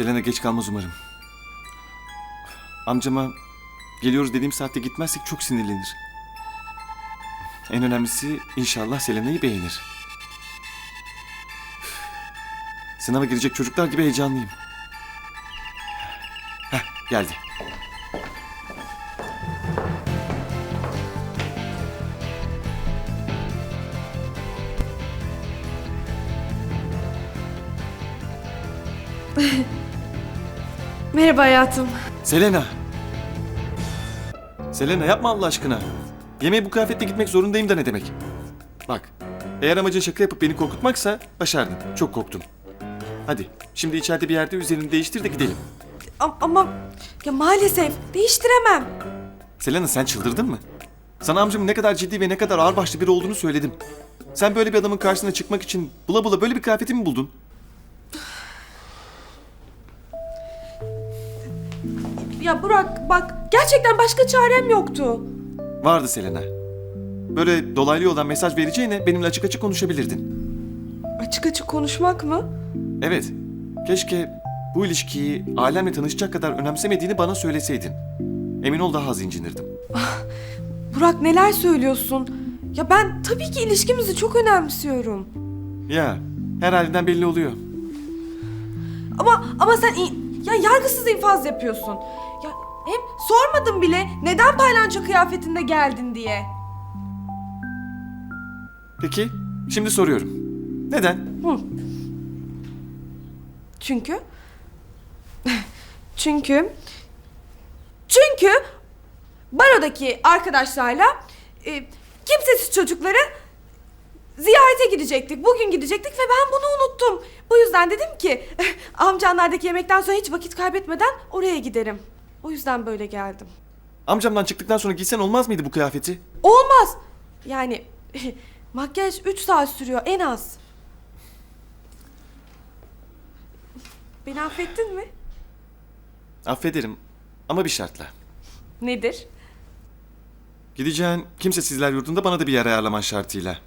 Selena geç kalmaz umarım. Amcama geliyoruz dediğim saatte gitmezsek çok sinirlenir. En önemlisi inşallah Selena'yı beğenir. Sınava girecek çocuklar gibi heyecanlıyım. Heh, geldi. Merhaba hayatım. Selena! Selena yapma Allah aşkına. Yemeğe bu kıyafetle gitmek zorundayım da ne demek? Bak, eğer amacın şaka yapıp beni korkutmaksa başardın. Çok korktum. Hadi, şimdi içeride bir yerde üzerini değiştir de gidelim. A- ama ya maalesef değiştiremem. Selena sen çıldırdın mı? Sana amcamın ne kadar ciddi ve ne kadar ağırbaşlı biri olduğunu söyledim. Sen böyle bir adamın karşısına çıkmak için bula bula böyle bir kıyafeti mi buldun? Ya Burak bak gerçekten başka çarem yoktu. Vardı Selena. Böyle dolaylı yoldan mesaj vereceğine benimle açık açık konuşabilirdin. Açık açık konuşmak mı? Evet. Keşke bu ilişkiyi ailemle tanışacak kadar önemsemediğini bana söyleseydin. Emin ol daha az incinirdim. Burak neler söylüyorsun? Ya ben tabii ki ilişkimizi çok önemsiyorum. Ya, her halinden belli oluyor. Ama ama sen i- ya yargısız infaz yapıyorsun. Ya hem sormadım bile neden paylanço kıyafetinde geldin diye. Peki, şimdi soruyorum. Neden? Çünkü çünkü çünkü barodaki arkadaşlarla e, kimsesiz çocukları ziyarete gidecektik. Bugün gidecektik ve ben bunu unuttum. Yüzden dedim ki amcanlardaki yemekten sonra hiç vakit kaybetmeden oraya giderim. O yüzden böyle geldim. Amcamdan çıktıktan sonra giysen olmaz mıydı bu kıyafeti? Olmaz. Yani makyaj 3 saat sürüyor en az. Beni affettin mi? Affederim ama bir şartla. Nedir? Gideceğin kimsesizler yurdunda bana da bir yer ayarlaman şartıyla.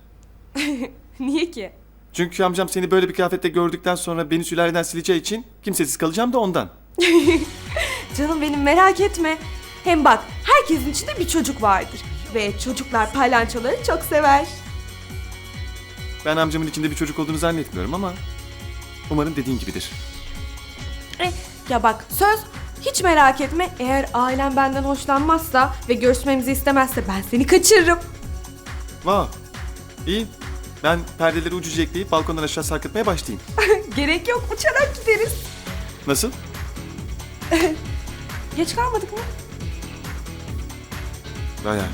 Niye ki? Çünkü amcam seni böyle bir kıyafette gördükten sonra beni sülaleden sileceği için kimsesiz kalacağım da ondan. Canım benim merak etme. Hem bak herkesin içinde bir çocuk vardır. Ve çocuklar paylançoları çok sever. Ben amcamın içinde bir çocuk olduğunu zannetmiyorum ama umarım dediğin gibidir. E, ya bak söz hiç merak etme. Eğer ailem benden hoşlanmazsa ve görüşmemizi istemezse ben seni kaçırırım. Wow. İyi. Ben perdeleri ucuca ekleyip balkondan aşağı sarkıtmaya başlayayım. Gerek yok uçarak gideriz. Nasıl? Geç kalmadık mı? Bayağı.